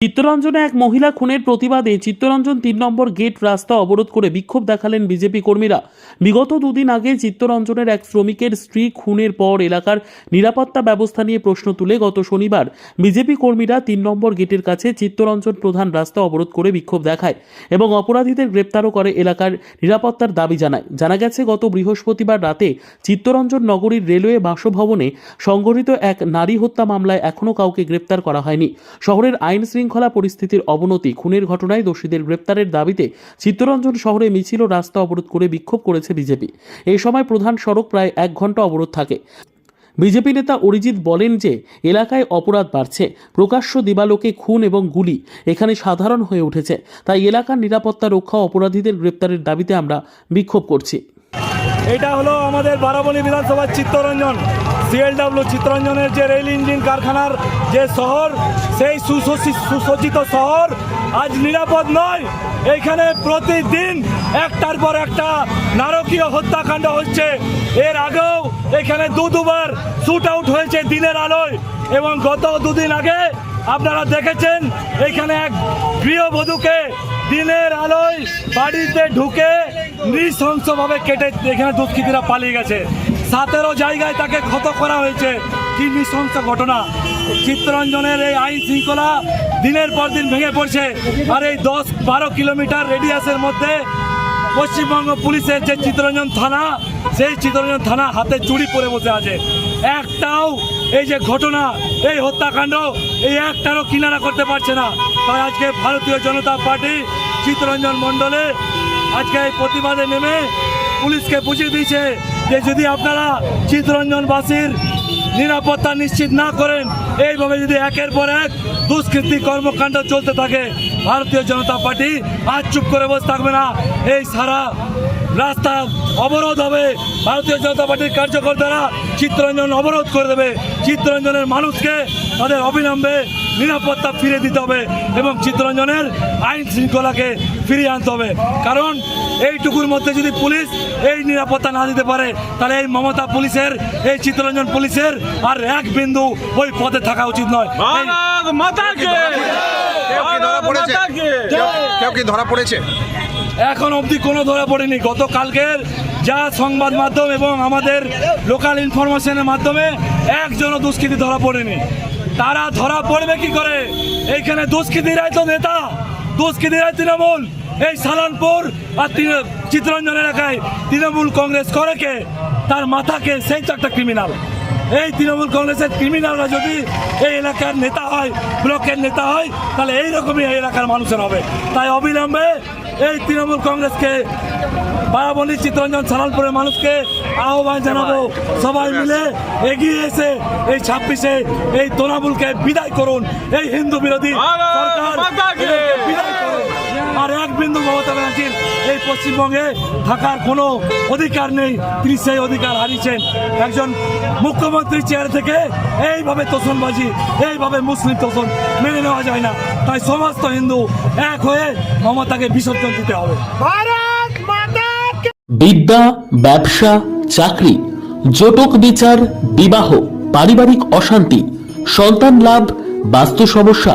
চিত্তরঞ্জনে এক মহিলা খুনের প্রতিবাদে চিত্তরঞ্জন তিন নম্বর গেট রাস্তা অবরোধ করে বিক্ষোভ দেখালেন বিজেপি কর্মীরা। বিগত দুদিন আগে চিত্তরঞ্জনের এক শ্রমিকের স্ত্রী খুনের পর এলাকার নিরাপত্তা ব্যবস্থা নিয়ে প্রশ্ন তুলে গত শনিবার। বিজেপি কর্মীরা তিন নম্বর গেটের কাছে চিত্তরঞ্জন প্রধান রাস্তা অবরোধ করে বিক্ষোভ দেখায় এবং অপরাধীদের গ্রেপ্তারও করে এলাকার নিরাপত্তার দাবি জানায়। জানা গেছে, গত বৃহস্পতিবার রাতে চিত্তরঞ্জন নগরীর রেলওয়ে বাসভবনে সংঘটিত এক নারী হত্যা মামলায় এখনও কাউকে গ্রেপ্তার করা হয়নি। শহরের আইন শৃঙ্খলা পরিস্থিতির অবনতি, খুনের ঘটনায় দোষীদের গ্রেপ্তারের দাবিতে চিত্তরঞ্জন শহরে মিছিল রাস্তা অবরোধ করে বিক্ষোভ করেছে বিজেপি। এই সময় প্রধান সড়ক প্রায় এক ঘণ্টা অবরোধ থাকে। বিজেপি নেতা অরিজিৎ বলেন যে, এলাকায় অপরাধ বাড়ছে। প্রকাশ্য দিবালোকে খুন এবং গুলি এখানে সাধারণ হয়ে উঠেছে। তাই এলাকার নিরাপত্তা রক্ষা অপরাধীদের গ্রেপ্তারের দাবিতে আমরা বিক্ষোভ করছি। এটা হলো আমাদের বারাবণী বিধানসভার চিত্তরঞ্জন সিএলডাব্লিউ চিত্তরঞ্জনের যে রেল ইঞ্জিন কারখানার যে শহর, সেই সুসজ্জি- সুসজ্জিত শহর আজ নিরাপদ নয়। এইখানে প্রতিদিন একটার পর একটা নারকীয় হত্যাকাণ্ড হচ্ছে। এর আগেও এখানে দু দুবার শুট আউট হয়েছে দিনের আলোয় এবং গত দুদিন আগে আপনারা দেখেছেন, এখানে এক গৃহবধূকে দিনের আলোয় বাড়িতে ঢুকে নৃশংসভাবে কেটে এখানে দুষ্কৃতীরা পালিয়ে গেছে। সাতেরো জায়গায় তাকে ক্ষত করা হয়েছে। কি নৃশংস ঘটনা। চিত্তরঞ্জনের এই আইন শৃঙ্খলা দিনের পর দিন ভেঙে পড়ছে। আর এই দশ বারো কিলোমিটার রেডিয়াসের মধ্যে পশ্চিমবঙ্গ পুলিশের যে চিত্তরঞ্জন থানা, সেই চিত্তরঞ্জন থানা হাতে চুরি পরে বসে আছে। একটাও এই যে ঘটনা, এই হত্যাকাণ্ড, এই একটারও কিনারা করতে পারছে না। তাই আজকে ভারতীয় জনতা পার্টি চিত্তরঞ্জন মণ্ডলে আজকে এই প্রতিবাদে নেমে পুলিশকে বুঝিয়ে দিয়েছে যে যদি আপনারা চিত্তরঞ্জনবাসীর নিরাপত্তা নিশ্চিত না করেন, এইভাবে যদি একের পর এক দুষ্কৃতি কর্মকাণ্ড চলতে থাকে, ভারতীয় জনতা পার্টি আজ চুপ করে বসে থাকবে না। এই সারা রাস্তা অবরোধ হবে। ভারতীয় জনতা পার্টির কার্যকর্তারা চিত্তরঞ্জন অবরোধ করে দেবে। চিত্তরঞ্জনের মানুষকে তাদের অবিলম্বে নিরাপত্তা ফিরে দিতে হবে এবং চিত্তরঞ্জনের আইন শৃঙ্খলাকে ফিরিয়ে আনতে হবে। কারণ এইটুকুর মধ্যে যদি পুলিশ এই নিরাপত্তা না দিতে পারে তাহলে এই মমতা পুলিশের এই চিত্তরঞ্জন পুলিশের আর এক বিন্দু ওই পদে থাকা উচিত নয়। এই- ভারত মাতা কে কেউ কি ধরা পড়েছে? কেউ- কেউ কি ধরা পড়েছে? এখন অবধি কোনো ধরা পড়েনি। গতকালকের যা সংবাদ মাধ্যম এবং আমাদের লোকাল ইনফরমেশনের মাধ্যমে একজনও দুষ্কৃতী ধরা পড়েনি। তারা ধরা পড়বে কি করে? এইখানে দুষ্কৃতীরাই তো নেতা। দুষ্কৃতীরাই তৃণমূল। এই সালানপুর আর চিত্তরঞ্জন এলাকায় তৃণমূল কংগ্রেস করে কে? তার মাথাকে সেই তো একটা ক্রিমিনাল এই তৃণমূল কংগ্রেসের ক্রিমিনালরা যদি এই এলাকার নেতা হয়, ব্লকের নেতা হয়, তাহলে এইরকমই এই এলাকার মানুষের হবে। তাই অবিলম্বে এই তৃণমূল কংগ্রেসকে বারাবণী চিত্তরঞ্জন সালালপুরের মানুষকে আহ্বান জানাব সবাই মিলে এগিয়ে এসে এই ছাব্বিশে এই তৃণমূলকে বিদায় করুন। এই হিন্দু বিরোধী সরকার বিদায় আর এক বিন্দু মমতা ব্যানার্জির এই পশ্চিমবঙ্গে থাকার কোনো অধিকার নেই। তিনি সেই অধিকার হারিয়েছেন। একজন মুখ্যমন্ত্রী চেয়ার থেকে এইভাবে তোষণবাজি এইভাবে মুসলিম তোষণ মেনে নেওয়া যায় না। তাই সমস্ত হিন্দু এক হয়ে মমতাকে বিসর্জন দিতে হবে। বিদ্যা ব্যবসা চাকরি জটক বিচার বিবাহ পারিবারিক অশান্তি সন্তান লাভ বাস্তু সমস্যা